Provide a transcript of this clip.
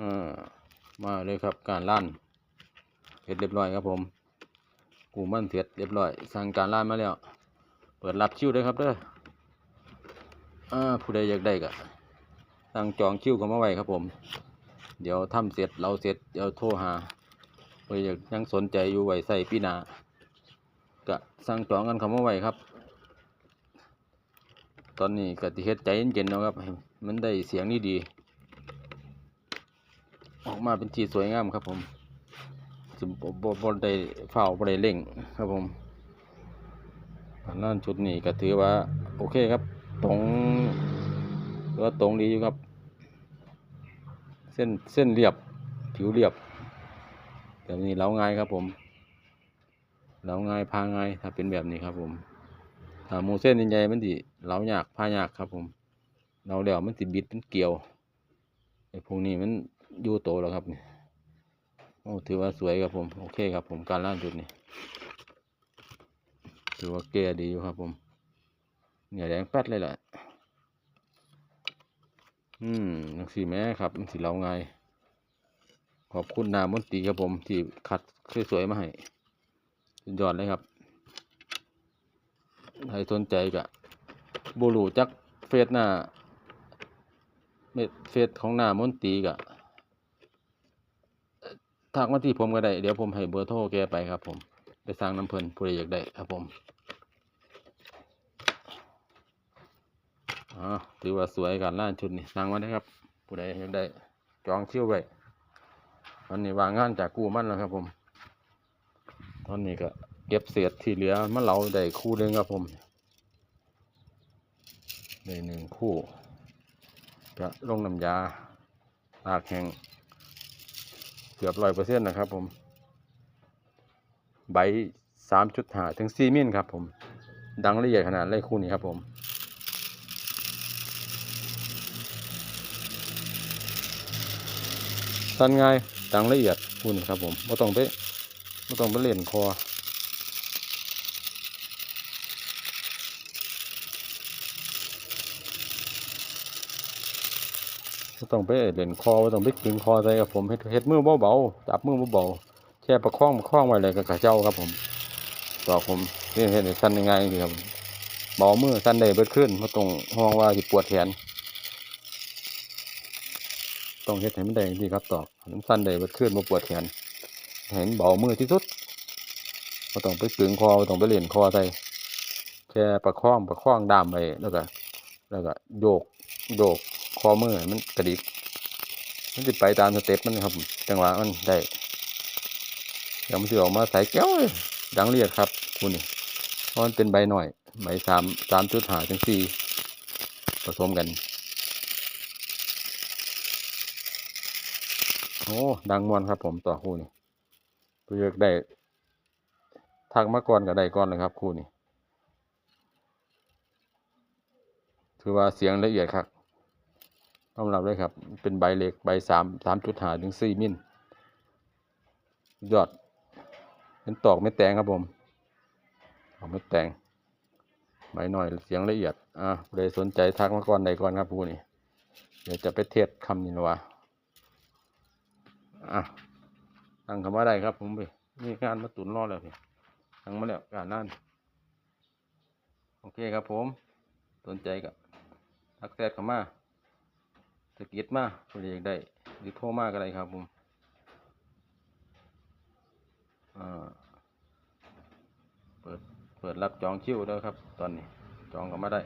อ่ามาเลยครับการล้านเสร็จเรียบร้อยครับผมกูมันเสร็จเรียบร้อยสั่งการล้านมาแล้ว เปิดรับคิวด้วยครับเด้ออ่าผู้ใดอยากได้ก็สั่งจองคิวเข้ามาไว้ครับผม เดี๋ยวทำเสร็จเราเสร็จเดี๋ยวโทรหาเพื่ออยากยังสนใจอยู่ไว้ใส่ปีหนาก็สั่งจองกันเข้ามาไว้ครับ ตอนนี้ก็ติเฮ็ดใจเย็นๆนะครับ มันได้เสียงนี่ดี ออกมาเป็นทีสวยงามครับผมสิบ่บ่บ่ได้เฝ้าบ่ได้เร่งครับผมนนั้นชุดนี้ก็ถือว่า โอเคครับ ตรงถือว่าตรงดีอยู่ครับ เส้นเส้นเรียบผิวเรียบแบบนี้เล้าง่ายครับผมเล้าง่ายพาง่ายถ้าเป็นแบบนี้ครับผมถ้าหมูเส้นใหญ่ๆมันสิเล้ายากพายากครับผมเราแล้วมันสิดบิดมันเกี่ยวไอ้พวกนี้มัน ยูโตแล้วครับนี่โอ้ถือว่าสวยครับผม โอเคครับผมการล่างจุดนี้ถือว่าแก่ดีอยู่ครับผมเนี่ยแดงแป๊ดเลยแหละอืมนังสีแม่ครับมันสีเล้าง่ายขอบคุณนามนตีครับผม ที่คัดสวยๆมาให้สุดยอดเลยครับใครสนใจก็บูรูจักเฟซหน้าเม็ดเฟซของหน้ามนตีก็ ทักมาที่ผมก็ได้ เดี๋ยวผมให้เบอร์โทรแกไปครับผม ไปสร้างน้ำเพลินผู้ใดอยากได้ครับผมอ๋อถือว่าสวยกันล้านชุดนี่สั่งมาได้ครับผู้ใดอยากได้จองคิวไว้ตอนนี้วางงานจากกู้มันแล้วครับผม ตอนนี้ก็เก็บเศษที่เหลือมาเราได้คู่หนึงครับผมได้หนึ่งคู่ก็ลงน้ำยาตากแห้ง เกือบร้อยเปอร์เซ็นต์นะครับ ผม ใบสามจุดหาถึงสี่มิลครับ ผม ดังละเอียดขนาดเลยคู่นี้ครับ ผมสั้นง่ายดังละเอียดคู่นี้ครับ ผมไม่ต้องไปไม่ต้องไปเล่นคอ ต้องไปเล่นคอต้องไปดึงคอใส่กับผมเฮ็ดเฮ็ดมือเบาๆจับมือเบาๆแค่ประคองประคองไว้เลยกับกระเจ้าครับผมบอผมเฮ็ดเฮ็ดสั้นง่ายๆนี่ครับเบามือสั้นได้เบิดขึ้นบ่ต้องห่วงว่าสิปวดแขนต้องเฮ็ดให้มันได้จริงๆครับตอกให้มันสั้นได้เบิดขึ้นบ่ปวดแขนให้มันเบามือที่สุดบ่ต้องไปตึงคอบ่ต้องไปเล่นคอใส่แค่ประคองประคองดามไว้แล้วก็แล้วก็โยกโยก คอมือมันกระดิก มันจะไปตามสเต็ปมันครับ จังหวะมันได้เดี๋ยวมันจะออกมาใส่แก้วเลยดังเรียกครับคุณนี่เพราะมันเป็นใบหน่อยใบสามสามจุดหาถึงสี่ผสมกัน โอ้ดังมวนครับผมต่อคู่นี่เพื่อได้ทักมาก่อนกับได้ก่อนเลยครับคู่นี่ถือว่าเสียงละเอียดครับ ต้อนรับเลยครับ เป็นใบเล็กใบสามสามจุดหาถึงสี่มิลยอด เป็นตอกไม่แตงครับผมตอกไม่แตงใบหน่อยเสียงละเอียด อะเลยสนใจทักมาก่อนใดก่อนครับผู้นี้เดี๋ยวจะไปเทศคำนี้นะวะอะตั้งคำว่าได้ครับผมไปมีการมาตุนรอแล้วพี่ตั้งมาแล้วการนั่นโอเคครับผม สนใจก็ทักแชทเข้ามา สะกิดมาผู้ใดอยากได้ หรือโทรมาก็ได้ครับผมอ่าเปิด เปิดรับจองคิวแล้วครับ ตอนนี้ จองก็มาได้